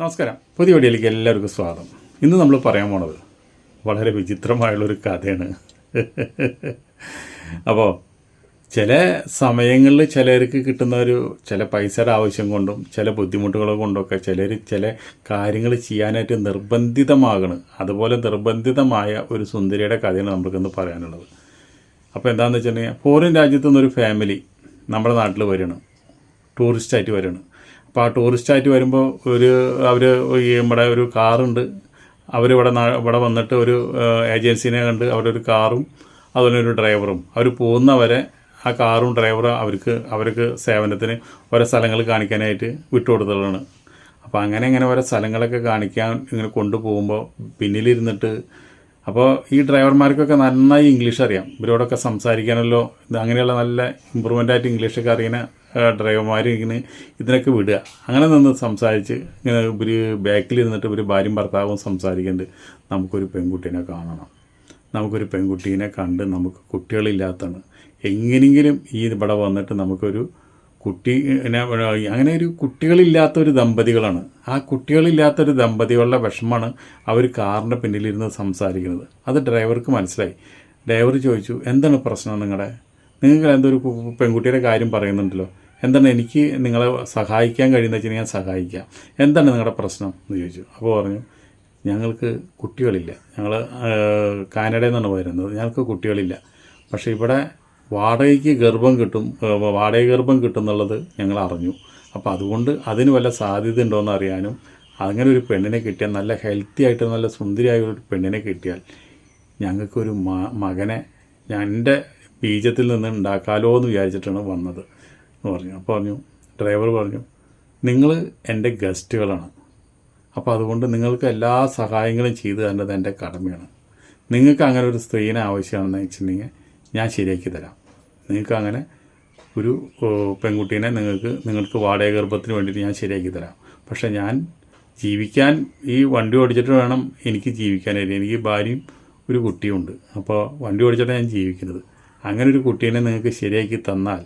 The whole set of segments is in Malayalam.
നമസ്കാരം. പുതിയ വീഡിയോയിലേക്ക് എല്ലാവർക്കും സ്വാഗതം. ഇന്ന് നമ്മൾ പറയാൻ പോണത് വളരെ വിചിത്രമായുള്ളൊരു കഥയാണ്. അപ്പോൾ ചില സമയങ്ങളിൽ ചിലർക്ക് കിട്ടുന്ന ഒരു ചില പൈസയുടെ ആവശ്യം കൊണ്ടും ചില ബുദ്ധിമുട്ടുകൾ കൊണ്ടൊക്കെ ചിലർ ചില കാര്യങ്ങൾ ചെയ്യാനായിട്ട് നിർബന്ധിതമാകണം. അതുപോലെ നിർബന്ധിതമായ ഒരു സുന്ദരിയുടെ കഥയാണ് നമുക്കിന്ന് പറയാനുള്ളത്. അപ്പോൾ എന്താണെന്ന് വെച്ചിട്ടുണ്ടെങ്കിൽ ഫോറിൻ രാജ്യത്തു നിന്നൊരു ഫാമിലി നമ്മുടെ നാട്ടിൽ വരണം. ടൂറിസ്റ്റായിട്ട് വരണം. അപ്പോൾ ആ ടൂറിസ്റ്റായിട്ട് വരുമ്പോൾ ഒരു അവർ നമ്മുടെ ഒരു കാറുണ്ട്. അവരിവിടെ ഇവിടെ വന്നിട്ട് ഒരു ഏജൻസിനെ കണ്ട് അവിടെ ഒരു കാറും അതുപോലെ ഒരു ഡ്രൈവറും. അവർ പോകുന്നവരെ ആ കാറും ഡ്രൈവറും അവർക്ക് അവർക്ക് സേവനത്തിന് ഓരോ സ്ഥലങ്ങൾ കാണിക്കാനായിട്ട് വിട്ടുകൊടുത്തതാണ് അപ്പോൾ അങ്ങനെ ഇങ്ങനെ ഓരോ സ്ഥലങ്ങളൊക്കെ കാണിക്കാൻ ഇങ്ങനെ കൊണ്ടുപോകുമ്പോൾ പിന്നിലിരുന്നിട്ട് അപ്പോൾ ഈ ഡ്രൈവർമാർക്കൊക്കെ നന്നായി ഇംഗ്ലീഷ് അറിയാം. ഇവരോടൊക്കെ സംസാരിക്കാനല്ലോ അങ്ങനെയുള്ള നല്ല ഇമ്പ്രൂവ്മെന്റ് ആയിട്ട് ഇംഗ്ലീഷൊക്കെ അറിയുന്ന ഡ്രൈവർമാർ ഇങ്ങനെ ഇതിനൊക്കെ വിടുക. അങ്ങനെ നിന്ന് സംസാരിച്ച് ഇങ്ങനെ ഇവർ ബാക്കിലിരുന്നിട്ട് ഇവർ ഭാര്യയും ഭർത്താവും സംസാരിക്കുന്നുണ്ട് നമുക്കൊരു പെൺകുട്ടീനെ കാണണം. നമുക്കൊരു പെൺകുട്ടീനെ കണ്ട് നമുക്ക് കുട്ടികളില്ലാത്തതാണ്. എങ്ങനെയെങ്കിലും ഈ ഇവിടെ വന്നിട്ട് നമുക്കൊരു കുട്ടി അങ്ങനെ ഒരു കുട്ടികളില്ലാത്ത ഒരു ദമ്പതികളാണ്. ആ കുട്ടികളില്ലാത്ത ഒരു ദമ്പതികളുടെ വിഷമമാണ് അവർ കാറിന്റെ പിന്നിലിരുന്ന് സംസാരിക്കുന്നത്. അത് ഡ്രൈവർക്ക് മനസ്സിലായി. ഡ്രൈവർ ചോദിച്ചു എന്താണ് പ്രശ്നം നിങ്ങളുടെ നിങ്ങൾ എന്തൊരു പെൺകുട്ടിയുടെ കാര്യം പറയുന്നുണ്ടല്ലോ. എന്താണ് എനിക്ക് നിങ്ങളെ സഹായിക്കാൻ കഴിയുന്ന വെച്ചാൽ ഞാൻ സഹായിക്കാം. എന്താണ് നിങ്ങളുടെ പ്രശ്നം എന്ന് ചോദിച്ചു. അപ്പോൾ പറഞ്ഞു ഞങ്ങൾക്ക് കുട്ടികളില്ല. ഞങ്ങൾ കാനഡയിൽ നിന്നാണ് വരുന്നത്. ഞങ്ങൾക്ക് കുട്ടികളില്ല. പക്ഷേ ഇവിടെ വാടകയ്ക്ക് ഗർഭം കിട്ടും വാടക ഗർഭം കിട്ടുന്നുള്ളത് ഞങ്ങൾ അറിഞ്ഞു. അപ്പോൾ അതുകൊണ്ട് അതിന് വല്ല സാധ്യത ഉണ്ടോയെന്ന് അറിയാനും അങ്ങനെ ഒരു പെണ്ണിനെ കിട്ടിയാൽ നല്ല ഹെൽത്തി ആയിട്ട് നല്ല സുന്ദരിയായ ഒരു പെണ്ണിനെ കിട്ടിയാൽ ഞങ്ങൾക്കൊരു മകനെ ഞാൻ എന്റെ ബീജത്തിൽ നിന്ന് ഉണ്ടാക്കാലോ എന്ന് വിചാരിച്ചിട്ടാണ് വന്നത് എന്ന് പറഞ്ഞു. അപ്പോൾ പറഞ്ഞു ഡ്രൈവർ പറഞ്ഞു നിങ്ങൾ എന്റെ ഗസ്റ്റുകളാണ്. അപ്പോൾ അതുകൊണ്ട് നിങ്ങൾക്ക് എല്ലാ സഹായങ്ങളും ചെയ്തു തരേണ്ടത് എന്റെ കടമയാണ്. നിങ്ങൾക്ക് അങ്ങനെ ഒരു സ്ത്രീനെ ആവശ്യമാണെന്ന് വെച്ചിട്ടുണ്ടെങ്കിൽ ഞാൻ ശരിയാക്കി തരാം. നിങ്ങൾക്ക് അങ്ങനെ ഒരു പെൺകുട്ടീനെ നിങ്ങൾക്ക് നിങ്ങൾക്ക് വാടക ഗർഭത്തിന് വേണ്ടിയിട്ട് ഞാൻ ശരിയാക്കി തരാം. പക്ഷേ ഞാൻ ജീവിക്കാൻ ഈ വണ്ടി ഓടിച്ചിട്ട് വേണം എനിക്ക് ജീവിക്കാനായിട്ട്. എനിക്ക് ഭാര്യയും ഒരു കുട്ടിയുണ്ട് അപ്പോൾ വണ്ടി ഓടിച്ചിട്ടാണ് ഞാൻ ജീവിക്കുന്നത്. അങ്ങനെ ഒരു കുട്ടീനെ നിങ്ങൾക്ക് ശരിയാക്കി തന്നാൽ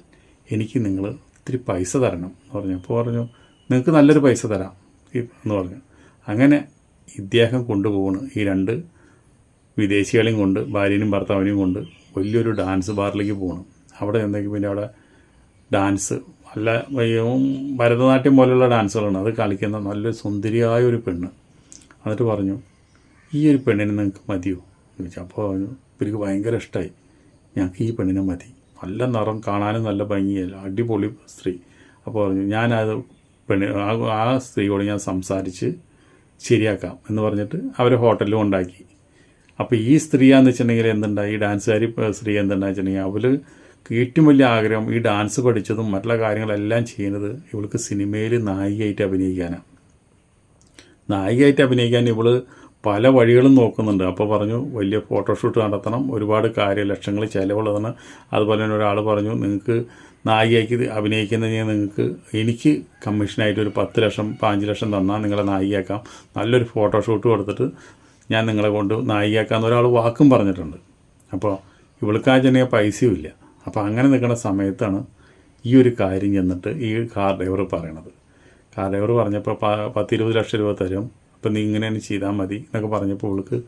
എനിക്ക് നിങ്ങൾ ഇത്തിരി പൈസ തരണം എന്ന് പറഞ്ഞു. അപ്പോൾ പറഞ്ഞു നിങ്ങൾക്ക് നല്ലൊരു പൈസ തരാം എന്ന് പറഞ്ഞു. അങ്ങനെ ഇദ്ദേഹം കൊണ്ടുപോകണ് ഈ രണ്ട് വിദേശികളെയും കൊണ്ട് ഭാര്യനും ഭർത്താവിനെയും കൊണ്ട് വലിയൊരു ഡാൻസ് ബാറിലേക്ക് പോകണം അവിടെ എന്തെങ്കിലും പിന്നെ അവിടെ ഡാൻസ് നല്ല ഭരതനാട്യം പോലെയുള്ള ഡാൻസുകളാണ്. അത് കളിക്കുന്ന നല്ല സുന്ദരിയായ ഒരു പെണ്ണ്. എന്നിട്ട് പറഞ്ഞു ഈ ഒരു പെണ്ണിനെ നിങ്ങൾക്ക് മതിയോ? ചോദിച്ചു. അപ്പോൾ പറഞ്ഞു ഇവർക്ക് ഭയങ്കര ഇഷ്ടമായി ഞങ്ങൾക്ക് ഈ പെണ്ണിനെ മതി. നല്ല നിറം കാണാനും നല്ല ഭംഗിയല്ല അടിപൊളി സ്ത്രീ. അപ്പോൾ പറഞ്ഞു ഞാനത് പെണ്ണ് ആ സ്ത്രീയോട് ഞാൻ സംസാരിച്ച് ശരിയാക്കാം എന്ന് പറഞ്ഞിട്ട് അവർ ഹോട്ടലിൽ ഉണ്ടാക്കി. അപ്പോൾ ഈ സ്ത്രീയാന്ന് വെച്ചിട്ടുണ്ടെങ്കിൽ എന്തുണ്ടായി? ഈ ഡാൻസുകാരി സ്ത്രീ എന്തുണ്ടായി വെച്ചിട്ടുണ്ടെങ്കിൽ അവൾ ഏറ്റവും വലിയ ആഗ്രഹം ഈ ഡാൻസ് പഠിച്ചതും മറ്റുള്ള കാര്യങ്ങളെല്ലാം ചെയ്യുന്നത് ഇവൾക്ക് സിനിമയിൽ നായികയായിട്ട് അഭിനയിക്കാനാണ് നായികയായിട്ട് അഭിനയിക്കാൻ ഇവൾ പല വഴികളും നോക്കുന്നുണ്ട്. അപ്പോൾ പറഞ്ഞു വലിയ ഫോട്ടോഷൂട്ട് നടത്തണം ഒരുപാട് കാര്യ ലക്ഷങ്ങൾ ചിലവുള്ളതാണ്. അതുപോലെ തന്നെ ഒരാൾ പറഞ്ഞു നിങ്ങൾക്ക് നായികയ്ക്ക് അഭിനയിക്കുന്നതിന് നിങ്ങൾക്ക് എനിക്ക് കമ്മീഷനായിട്ട് ഒരു പത്ത് ലക്ഷം പതിനഞ്ച് ലക്ഷം തന്നാൽ നിങ്ങളെ നായികയാക്കാം. നല്ലൊരു ഫോട്ടോഷൂട്ട് കൊടുത്തിട്ട് ഞാൻ നിങ്ങളെ കൊണ്ട് നായികയാക്കാമെന്ന് ഒരാൾ വാക്കും പറഞ്ഞിട്ടുണ്ട്. അപ്പോൾ ഇവൾക്കാ ചെറിയ പൈസയും ഇല്ല. അപ്പോൾ അങ്ങനെ നിൽക്കുന്ന സമയത്താണ് ഈ ഒരു കാര്യം ചെന്നിട്ട് ഈ കാർ ഡ്രൈവർ പറയണത് കാർ ഡ്രൈവർ പറഞ്ഞപ്പോൾ പ- പത്തിരുപത് ലക്ഷം രൂപ തരും. അപ്പം നീ ഇങ്ങനെ തന്നെ ചെയ്താൽ മതി എന്നൊക്കെ പറഞ്ഞപ്പോൾ ഇവൾക്ക്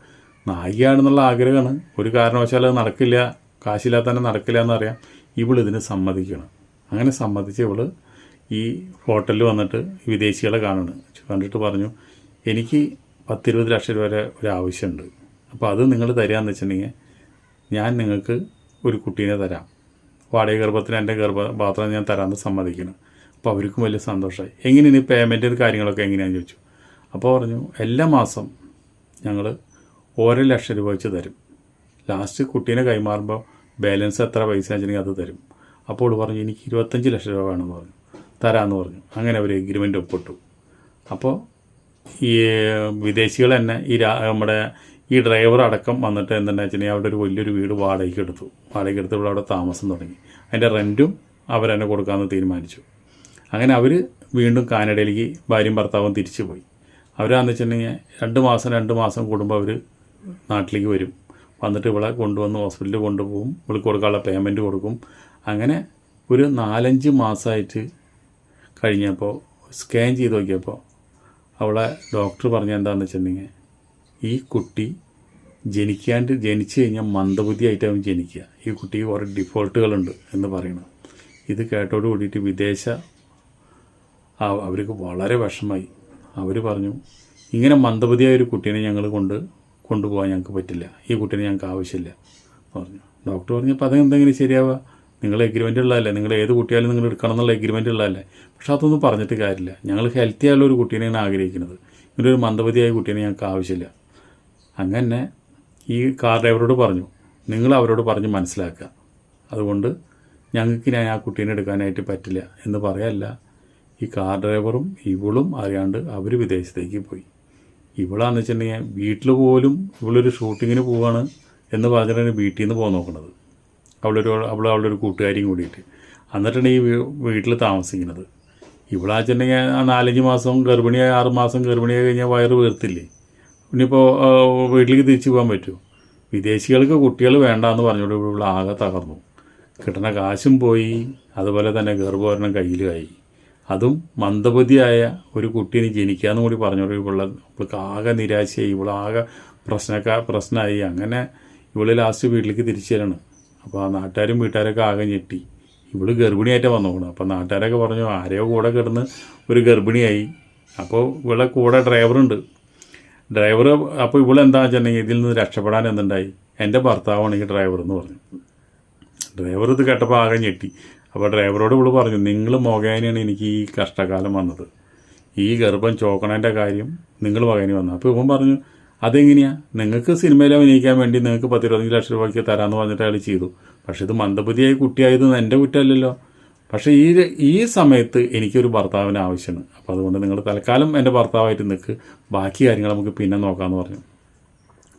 നായികയാണെന്നുള്ള ആഗ്രഹമാണ്. ഒരു കാരണവശാലും അത് നടക്കില്ല. കാശില്ലാത്തന്നെ നടക്കില്ല എന്നറിയാം ഇവൾ സമ്മതിക്കണം. അങ്ങനെ സമ്മതിച്ച് ഇവൾ ഈ ഹോട്ടലിൽ വന്നിട്ട് വിദേശികളെ കാണണം. കണ്ടിട്ട് പറഞ്ഞു എനിക്ക് പത്തിരുപത് ലക്ഷം രൂപ വരെ ഒരു ആവശ്യമുണ്ട്. അപ്പോൾ അത് നിങ്ങൾ തരികയെന്ന് വെച്ചിട്ടുണ്ടെങ്കിൽ ഞാൻ നിങ്ങൾക്ക് ഒരു കുട്ടീനെ തരാം. വാടക ഗർഭത്തിന് എന്റെ ഗർഭപാത്രം ഞാൻ തരാമെന്ന് സമ്മതിക്കണം. അപ്പോൾ അവർക്കും വലിയ സന്തോഷമായി. എങ്ങനെയാണ് ഈ പേയ്മെന്റ് കാര്യങ്ങളൊക്കെ എങ്ങനെയാണെന്ന് ചോദിച്ചു. അപ്പോൾ പറഞ്ഞു എല്ലാ മാസം ഞങ്ങൾ ഓരോ ലക്ഷം രൂപ വെച്ച് തരും. ലാസ്റ്റ് കുട്ടീനെ കൈമാറുമ്പോൾ ബാലൻസ് എത്ര പൈസ വെച്ചിട്ടുണ്ടെങ്കിൽ അത് തരും. അപ്പോൾ പറഞ്ഞു എനിക്ക് ഇരുപത്തഞ്ച് ലക്ഷം രൂപ വേണമെന്ന് പറഞ്ഞു. തരാമെന്ന് പറഞ്ഞു. അങ്ങനെ അവർ എഗ്രിമെന്റ് ഒപ്പിട്ടു. അപ്പോൾ ഈ വിദേശികൾ തന്നെ ഈ നമ്മുടെ ഈ ഡ്രൈവർ അടക്കം വന്നിട്ട് എന്താണെന്ന് വെച്ചിട്ടുണ്ടെങ്കിൽ അവിടെ ഒരു വലിയൊരു വീട് വാടകയ്ക്ക് എടുത്തു. വാടകയ്ക്ക് എടുത്ത് ഇവിടെ അവിടെ താമസം തുടങ്ങി. അതിന്റെ റെന്റും അവർ തന്നെ കൊടുക്കാമെന്ന് തീരുമാനിച്ചു. അങ്ങനെ അവർ വീണ്ടും കാനഡയിലേക്ക് ഭാര്യയും ഭർത്താവും തിരിച്ചു പോയി അവരാന്ന് വെച്ചിട്ടുണ്ടെങ്കിൽ രണ്ട് മാസം രണ്ട് മാസം കൂടുമ്പോൾ അവർ നാട്ടിലേക്ക് വരും. വന്നിട്ട് ഇവിടെ കൊണ്ടുവന്ന് ഹോസ്പിറ്റലിൽ കൊണ്ടുപോകും. ഇവൾക്ക് കൊടുക്കാനുള്ള പേയ്മെന്റ് കൊടുക്കും. അങ്ങനെ ഒരു നാലഞ്ച് മാസമായിട്ട് കഴിഞ്ഞപ്പോൾ സ്കാൻ ചെയ്ത് നോക്കിയപ്പോൾ അവളെ ഡോക്ടർ പറഞ്ഞ എന്താണെന്ന് വെച്ചിട്ടുണ്ടെങ്കിൽ ഈ കുട്ടി ജനിക്കാണ്ട് ജനിച്ചു കഴിഞ്ഞാൽ മന്ദബുദ്ധിയായിട്ടാവും ജനിക്കുക. ഈ കുട്ടിക്ക് കുറേ ഡിഫോൾട്ടുകളുണ്ട് എന്ന് പറയണം. ഇത് കേട്ടോട് കൂടിയിട്ട് വിദേശ അവർക്ക് വളരെ വിഷമായി അവർ പറഞ്ഞു ഇങ്ങനെ മന്ദബുദ്ധിയായ ഒരു കുട്ടീനെ ഞങ്ങൾ കൊണ്ട് കൊണ്ടുപോകാൻ ഞങ്ങൾക്ക് പറ്റില്ല. ഈ കുട്ടീനെ ഞങ്ങൾക്ക് ആവശ്യമില്ല. പറഞ്ഞു. ഡോക്ടർ പറഞ്ഞപ്പോൾ അതെന്തെങ്കിലും ശരിയാവുക നിങ്ങൾ എഗ്രിമെന്റ് ഉള്ളതല്ലേ? നിങ്ങൾ ഏത് കുട്ടിയാലും നിങ്ങൾ എടുക്കണം എന്നുള്ള എഗ്രിമെന്റ് ഉള്ളതല്ലേ? പക്ഷെ അതൊന്നും പറഞ്ഞിട്ട് കാര്യമില്ല. ഞങ്ങൾ ഹെൽത്തി ആയുള്ള ഒരു കുട്ടീനെയാണ് ആഗ്രഹിക്കുന്നത്. ഇങ്ങനെ ഒരു മന്ദബുദ്ധിയായ കുട്ടീനെ ഞങ്ങൾക്ക് ആവശ്യമില്ല. അങ്ങനെ ഈ കാർ ഡ്രൈവറോട് പറഞ്ഞു നിങ്ങൾ അവരോട് പറഞ്ഞ് മനസ്സിലാക്കുക. അതുകൊണ്ട് ഞങ്ങൾക്ക് ഞാൻ ആ കുട്ടീനെ എടുക്കാനായിട്ട് പറ്റില്ല എന്ന് പറയല്ല ഈ കാർ ഡ്രൈവറും ഇവളും അറിയാണ്ട് അവർ വിദേശത്തേക്ക് പോയി. ഇവളാന്ന് വെച്ചിട്ടുണ്ടെങ്കിൽ വീട്ടിൽ പോലും ഇവളൊരു ഷൂട്ടിങ്ങിന് പോവാണ് എന്ന് പറഞ്ഞിട്ടാണ് വീട്ടിൽ നിന്ന് പോകാൻ നോക്കുന്നത് അവളൊരു അവൾ അവളുടെ ഒരു കൂട്ടുകാരിയും കൂടിയിട്ട്. എന്നിട്ടാണ് ഈ വീട്ടിൽ താമസിക്കുന്നത്. ഇവളാച്ചിട്ടുണ്ടെങ്കിൽ ആ നാലഞ്ച് മാസം ഗർഭിണിയായി ആറ് മാസം ഗർഭിണിയായി കഴിഞ്ഞാൽ വയറ് വീർത്തില്ലേ? ഇനിയിപ്പോൾ വീട്ടിലേക്ക് തിരിച്ചു പോകാൻ പറ്റുമോ? വിദേശികൾക്ക് കുട്ടികൾ വേണ്ടാന്ന് പറഞ്ഞുകൊണ്ട് ഇവിടെ ആകെ തകർന്നു. കിട്ടുന്ന കാശും പോയി അതുപോലെ തന്നെ ഗർഭവരണം കയ്യിലുമായി അതും മന്ദബുദ്ധിയായ ഒരു കുട്ടീനെ ജനിക്കാന്ന് കൂടി പറഞ്ഞോളൂ ഇവളെ ഇവൾക്ക് ആകെ നിരാശയായി. ഇവളാകെ പ്രശ്നക്കാ പ്രശ്നമായി. അങ്ങനെ ഇവൾ ലാസ്റ്റ് വീട്ടിലേക്ക് തിരിച്ചു തരണം അപ്പോൾ ആ നാട്ടുകാരും വീട്ടുകാരൊക്കെ ആകെ ഞെട്ടി. ഇവൾ ഗർഭിണിയായിട്ട് വന്നോളൂ അപ്പോൾ നാട്ടുകാരൊക്കെ പറഞ്ഞു ആരെയോ കൂടെ കിടന്ന് ഒരു ഗർഭിണിയായി. അപ്പോൾ ഇവളെ കൂടെ ഡ്രൈവറുണ്ട് ഡ്രൈവർ അപ്പോൾ ഇവളെന്താ വെച്ചിട്ടുണ്ടെങ്കിൽ ഇതിൽ നിന്ന് രക്ഷപ്പെടാൻ എന്തുണ്ടായി? എന്റെ ഭർത്താവാണ് ഈ ഡ്രൈവർ എന്ന് പറഞ്ഞു. ഡ്രൈവർ ഇത് കേട്ടപ്പോൾ ആകെ ഞെട്ടി. അപ്പോൾ ഡ്രൈവറോട് ഇവിടെ പറഞ്ഞു നിങ്ങൾ മുഖേനയാണ് എനിക്ക് ഈ കഷ്ടകാലം വന്നത്. ഈ ഗർഭം ചോക്കണേന്റെ കാര്യം നിങ്ങൾ മുഖേന വന്നു. അപ്പോൾ ഇവൻ പറഞ്ഞു അതെങ്ങനെയാണ് നിങ്ങൾക്ക് സിനിമയിൽ അഭിനയിക്കാൻ വേണ്ടി നിങ്ങൾക്ക് പത്തിരുപത്തഞ്ച് ലക്ഷം രൂപയ്ക്ക് തരാമെന്ന് പറഞ്ഞിട്ട് അയാൾ ചെയ്തു. പക്ഷേ ഇത് മന്ദബുദ്ധിയായി കുട്ടിയായത് എന്റെ കുറ്റമല്ലല്ലോ. പക്ഷേ ഈ ഈ സമയത്ത് എനിക്കൊരു ഭർത്താവിന് ആവശ്യമാണ്. അപ്പോൾ അതുകൊണ്ട് നിങ്ങൾ തൽക്കാലം എന്റെ ഭർത്താവായിട്ട് നിൽക്ക് ബാക്കി കാര്യങ്ങൾ നമുക്ക് പിന്നെ നോക്കാമെന്ന് പറഞ്ഞു.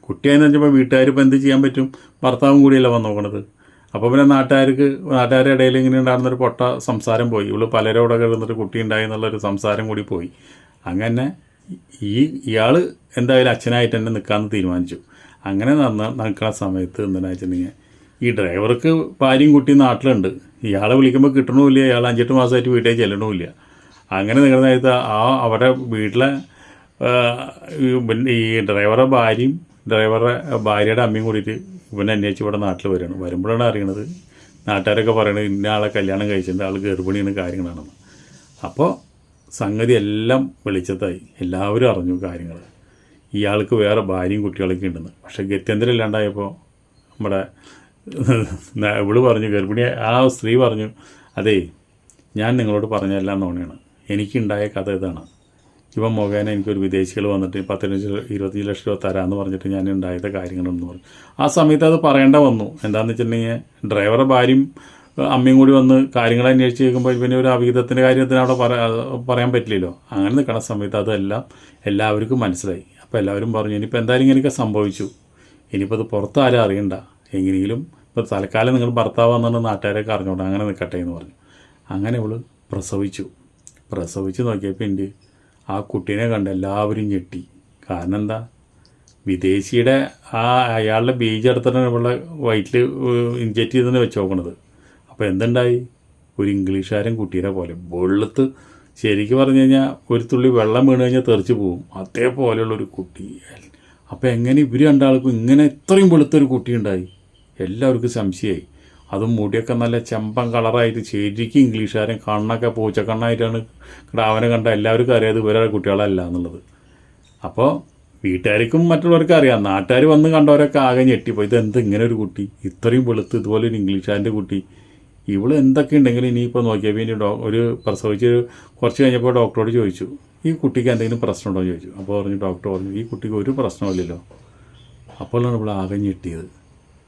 കുട്ടിയായെന്ന് വെച്ചപ്പോൾ വീട്ടുകാർ ഇപ്പോൾ എന്ത് ചെയ്യാൻ പറ്റും? ഭർത്താവും കൂടിയല്ല വന്ന് നോക്കണത്? അപ്പോൾ പിന്നെ നാട്ടുകാർക്ക് നാട്ടുകാരുടെ ഇടയിൽ ഇങ്ങനെ ഉണ്ടാകുന്നൊരു പൊട്ട സംസാരം പോയി. ഇവൾ പലരോടൊക്കെ ഇരുന്നിട്ട് കുട്ടി ഉണ്ടായി എന്നുള്ളൊരു സംസാരം കൂടി പോയി. അങ്ങനെ ഈ ഇയാൾ എന്തായാലും അച്ഛനായിട്ട് തന്നെ നിൽക്കാമെന്ന് തീരുമാനിച്ചു. അങ്ങനെ നടന്ന നിൽക്കുന്ന സമയത്ത് എന്താണെന്ന് വെച്ചിട്ടുണ്ടെങ്കിൽ ഈ ഡ്രൈവർക്ക് ഭാര്യയും കുട്ടിയും നാട്ടിലുണ്ട്. ഇയാളെ വിളിക്കുമ്പോൾ കിട്ടണമില്ല ഇയാൾ അഞ്ചെട്ട് മാസമായിട്ട് വീട്ടിൽ ചെല്ലണമില്ല. അങ്ങനെ നിൽക്കുന്ന നേരത്ത് ആ അവരുടെ വീട്ടിലെ ഈ ഡ്രൈവറുടെ ഭാര്യയും ഡ്രൈവറുടെ ഭാര്യയുടെ അമ്മയും കൂടിയിട്ട് ഇവനെ അന്വേഷിച്ച് ഇവിടെ നാട്ടിൽ വരികയാണ്. വരുമ്പോഴാണ് അറിയണത് നാട്ടുകാരൊക്കെ പറയണത് ഇന്ന ആളെ കല്യാണം കഴിച്ചിട്ടുണ്ട് ആൾ ഗർഭിണിയാണ് കാര്യങ്ങളാണെന്ന്. അപ്പോൾ സംഗതി എല്ലാം വെളിച്ചത്തായി. എല്ലാവരും അറിഞ്ഞു കാര്യങ്ങൾ ഇയാൾക്ക് വേറെ ഭാര്യയും കുട്ടികളൊക്കെ ഉണ്ടെന്ന്. പക്ഷേ ഗത്യന്തരം ഇല്ലാണ്ടായപ്പോൾ നമ്മുടെ ഇവൾ പറഞ്ഞു ഗർഭിണി ആ സ്ത്രീ പറഞ്ഞു അതേ ഞാൻ നിങ്ങളോട് പറഞ്ഞതെല്ലാം നോണയാണ്. എനിക്കുണ്ടായ കഥ ഇതാണ്. ഇവൻ മുഖേന എനിക്കൊരു വിദേശികൾ വന്നിട്ട് പത്തിനഞ്ച് ഇരുപത്തി ലക്ഷം രൂപ തരാമെന്ന് പറഞ്ഞിട്ട് ഞാൻ ഉണ്ടായത് കാര്യങ്ങളെന്ന് പറഞ്ഞു. ആ സമയത്ത് അത് പറയേണ്ട വന്നു. എന്താണെന്ന് വെച്ചിട്ടുണ്ടെങ്കിൽ ഡ്രൈവറുടെ ഭാര്യയും അമ്മയും കൂടി വന്ന് കാര്യങ്ങൾ അന്വേഷിച്ച് കേൾക്കുമ്പോൾ പിന്നെ ഒരു അവിഹിതത്തിന്റെ കാര്യത്തിന് അവിടെ പറയാൻ പറ്റില്ലല്ലോ. അങ്ങനെ നിൽക്കുന്ന സമയത്ത് അതെല്ലാം എല്ലാവർക്കും മനസ്സിലായി. അപ്പോൾ എല്ലാവരും പറഞ്ഞു ഇനിയിപ്പോൾ എന്തായാലും ഇങ്ങനെയൊക്കെ സംഭവിച്ചു. ഇനിയിപ്പോൾ അത് പുറത്ത് ആരും അറിയണ്ട. എങ്ങനെയെങ്കിലും ഇപ്പോൾ തൽക്കാലം നിങ്ങൾ ഭർത്താവ് വന്നിട്ട് നാട്ടുകാരൊക്കെ അറിഞ്ഞോട്ടെ അങ്ങനെ നിൽക്കട്ടെ എന്ന് പറഞ്ഞു. അങ്ങനെ ഇവൾ പ്രസവിച്ചു. പ്രസവിച്ച് നോക്കിയപ്പോൾ എന്റെ ആ കുട്ടീനെ കണ്ട് എല്ലാവരും ഞെട്ടി. കാരണം എന്താ? വിദേശിയുടെ ആ അയാളുടെ ബീജ് എടുത്തിട്ടാണ് ഇവിടെ വയറ്റിൽ ഇഞ്ചക്ട് ചെയ്തെന്ന് വെച്ച് നോക്കണത്. അപ്പോൾ എന്തുണ്ടായി? ഒരു ഇംഗ്ലീഷുകാരൻ കുട്ടീനെ പോലെ വെള്ളത്ത് ശരിക്കും പറഞ്ഞു കഴിഞ്ഞാൽ ഒരു തുള്ളി വെള്ളം വീണ് കഴിഞ്ഞാൽ തെറിച്ച് പോവും. അതേപോലെയുള്ള ഒരു കുട്ടി. അപ്പോൾ എങ്ങനെ ഇവർ രണ്ടാൾക്കും ഇങ്ങനെ ഇത്രയും വെളുത്തൊരു കുട്ടി ഉണ്ടായി എല്ലാവർക്കും സംശയമായി. അതും മുടിയൊക്കെ നല്ല ചെമ്പൻ കളറായിട്ട് ശരിക്കും ഇംഗ്ലീഷുകാരൻ കണ്ണൊക്കെ പൂച്ചക്കണ്ണായിട്ടാണ് അവനെ കണ്ട എല്ലാവർക്കും അറിയാതെ ഇവരുടെ കുട്ടികളല്ല എന്നുള്ളത്. അപ്പോൾ വീട്ടുകാർക്കും മറ്റുള്ളവർക്കും അറിയാം. നാട്ടുകാർ വന്ന് കണ്ടവരൊക്കെ ആകെ ഞെട്ടിപ്പോയി. ഇത് എന്ത് ഇങ്ങനെ ഒരു കുട്ടി? ഇത്രയും വെളുത്ത് ഇതുപോലെ ഒരു ഇംഗ്ലീഷുകാരന്റെ കുട്ടി. ഇവൾ എന്തൊക്കെ ഉണ്ടെങ്കിലും ഇനിയിപ്പോൾ നോക്കിയാൽ പിന്നെ ഡോ ഒരു പ്രസവിച്ച് കുറച്ച് കഴിഞ്ഞപ്പോൾ ഡോക്ടറോട് ചോദിച്ചു. ഈ കുട്ടിക്ക് എന്തെങ്കിലും പ്രശ്നമുണ്ടോ എന്ന് ചോദിച്ചു. അപ്പോൾ പറഞ്ഞു ഡോക്ടർ പറഞ്ഞു ഈ കുട്ടിക്ക് ഒരു പ്രശ്നമില്ലല്ലോ അപ്പോഴാണ് ഇവിടെ ആകെ ഞെട്ടിയത്.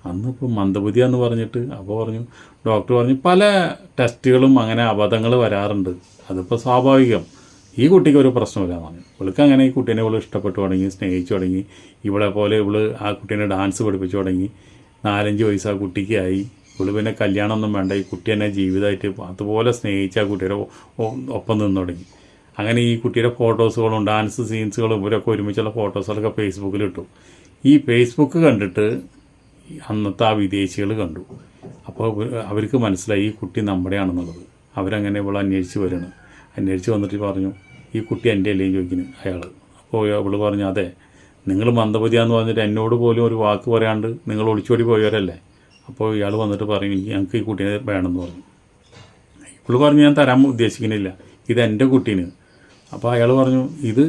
അന്നിപ്പോൾ മന്ദബുദ്ധിയാന്ന് പറഞ്ഞിട്ട് അപ്പോൾ പറഞ്ഞു ഡോക്ടർ പറഞ്ഞു പല ടെസ്റ്റുകളും അങ്ങനെ അബദ്ധങ്ങൾ വരാറുണ്ട്. അതിപ്പോൾ സ്വാഭാവികം. ഈ കുട്ടിക്ക് ഒരു പ്രശ്നമില്ല എന്ന് പറഞ്ഞു. ഇവൾക്ക് അങ്ങനെ ഈ കുട്ടീനെ ഇവൾ ഇഷ്ടപ്പെട്ടു തുടങ്ങി സ്നേഹിച്ചു തുടങ്ങി. ഇവളെ പോലെ ഇവൾ ആ കുട്ടീനെ ഡാൻസ് പഠിപ്പിച്ചു തുടങ്ങി. നാലഞ്ച് വയസ്സ് ആ കുട്ടിക്കായി ഇവൾ പിന്നെ കല്യാണമൊന്നും വേണ്ട. ഈ കുട്ടി എന്നെ ജീവിതമായിട്ട് അതുപോലെ സ്നേഹിച്ച് ആ കുട്ടിയുടെ ഒപ്പം നിന്ന് തുടങ്ങി. അങ്ങനെ ഈ കുട്ടിയുടെ ഫോട്ടോസുകളും ഡാൻസ് സീൻസുകളും ഇവരൊക്കെ ഒരുമിച്ചുള്ള ഫോട്ടോസുകളൊക്കെ ഫേസ്ബുക്കിൽ ഇട്ടു. ഈ ഫേസ്ബുക്ക് കണ്ടിട്ട് അന്നത്തെ ആ വിദേശികൾ കണ്ടു. അപ്പോൾ അവർക്ക് മനസ്സിലായി ഈ കുട്ടി നമ്മുടെയാണെന്നുള്ളത്. അവരങ്ങനെ ഇവിടെ അന്വേഷിച്ച് വരണം. അന്വേഷിച്ച് വന്നിട്ട് പറഞ്ഞു ഈ കുട്ടി എന്റെ അല്ലേ? ചോദിക്കുന്നു അയാൾ. അപ്പോൾ അവൾ പറഞ്ഞു അതെ നിങ്ങൾ മന്ദബുദ്ധിയാന്ന് പറഞ്ഞിട്ട് എന്നോട് പോലും ഒരു വാക്ക് പറയാണ്ട് നിങ്ങൾ ഒളിച്ചോടി പോയവരല്ലേ? അപ്പോൾ ഇയാൾ വന്നിട്ട് പറയും "എനിക്ക് ഞങ്ങൾക്ക് ഈ കുട്ടീനെ വേണമെന്ന് പറഞ്ഞു. ഇപ്പോൾ പറഞ്ഞു ഞാൻ തരാൻ ഉദ്ദേശിക്കുന്നില്ല. ഇത് എന്റെ കുട്ടീന് അപ്പോൾ അയാൾ പറഞ്ഞു ഇത്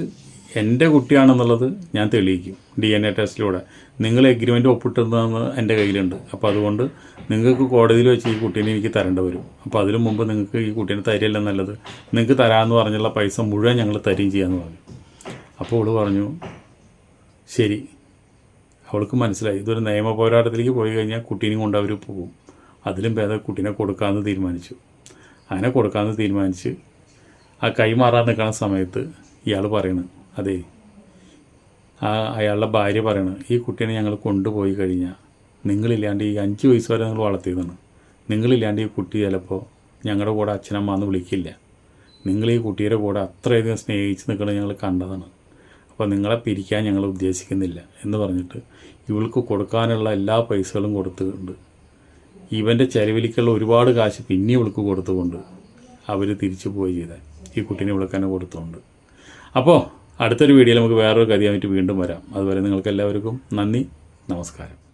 എന്റെ കുട്ടിയാണെന്നുള്ളത് ഞാൻ തെളിയിക്കും. ഡി എൻ എ ടെസ്റ്റിലൂടെ നിങ്ങൾ എഗ്രിമെന്റ് ഒപ്പിട്ടുന്നതെന്ന് എന്റെ കയ്യിലുണ്ട്. അപ്പോൾ അതുകൊണ്ട് നിങ്ങൾക്ക് കോടതിയിൽ വെച്ച് ഈ കുട്ടീനെ എനിക്ക് തരേണ്ടി വരും. അപ്പോൾ അതിനു മുമ്പ് നിങ്ങൾക്ക് ഈ കുട്ടീനെ തരില്ല നല്ലത്? നിങ്ങൾക്ക് തരാമെന്ന് പറഞ്ഞുള്ള പൈസ മുഴുവൻ ഞങ്ങൾ തരുകയും ചെയ്യാമെന്ന് പറഞ്ഞു. അപ്പോൾ അവൾ പറഞ്ഞു ശരി. അവൾക്ക് മനസ്സിലായി. ഇതൊരു നിയമ പോരാട്ടത്തിലേക്ക് പോയി കഴിഞ്ഞാൽ കുട്ടീനെ കൊണ്ട് അവർ പോകും. അതിലും ഭേദം കുട്ടീനെ കൊടുക്കാമെന്ന് തീരുമാനിച്ചു. അങ്ങനെ കൊടുക്കാമെന്ന് തീരുമാനിച്ച് ആ കൈമാറാൻ നിൽക്കുന്ന സമയത്ത് ഇയാൾ പറയണ് അതെ. ആ അയാളുടെ ഭാര്യ പറയണം ഈ കുട്ടീനെ ഞങ്ങൾ കൊണ്ടുപോയി കഴിഞ്ഞാൽ നിങ്ങളില്ലാണ്ട് ഈ അഞ്ച് വയസ്സ് വരെ നിങ്ങൾ വളർത്തിയതാണ്. നിങ്ങളില്ലാണ്ട് ഈ കുട്ടി ചിലപ്പോൾ ഞങ്ങളുടെ കൂടെ അച്ഛനമ്മ എന്ന് വിളിക്കില്ല. നിങ്ങൾ ഈ കുട്ടിയുടെ കൂടെ അത്രയധികം സ്നേഹിച്ച് നിൽക്കുന്നത് ഞങ്ങൾ കണ്ടതാണ്. അപ്പോൾ നിങ്ങളെ പിരിക്കാൻ ഞങ്ങൾ ഉദ്ദേശിക്കുന്നില്ല. എന്ന് പറഞ്ഞിട്ട് ഇവൾക്ക് കൊടുക്കാനുള്ള എല്ലാ പൈസകളും കൊടുത്തിട്ടുണ്ട്. ഇവന്റെ ചെലവിലേക്കുള്ള ഒരുപാട് കാശ് പിന്നെ ഇവൾക്ക് കൊടുത്തുകൊണ്ട് അവർ തിരിച്ചു പോയി ചെയ്താൽ ഈ കുട്ടീനെ ഇവൾക്ക് തന്നെ കൊടുത്തുകൊണ്ട്. അപ്പോൾ അടുത്തൊരു വീഡിയോയിൽ നമുക്ക് വേറൊരു കഥയായിട്ട് വീണ്ടും വരാം. അതുവരെ നിങ്ങൾക്ക് എല്ലാവർക്കും നന്ദി. നമസ്കാരം.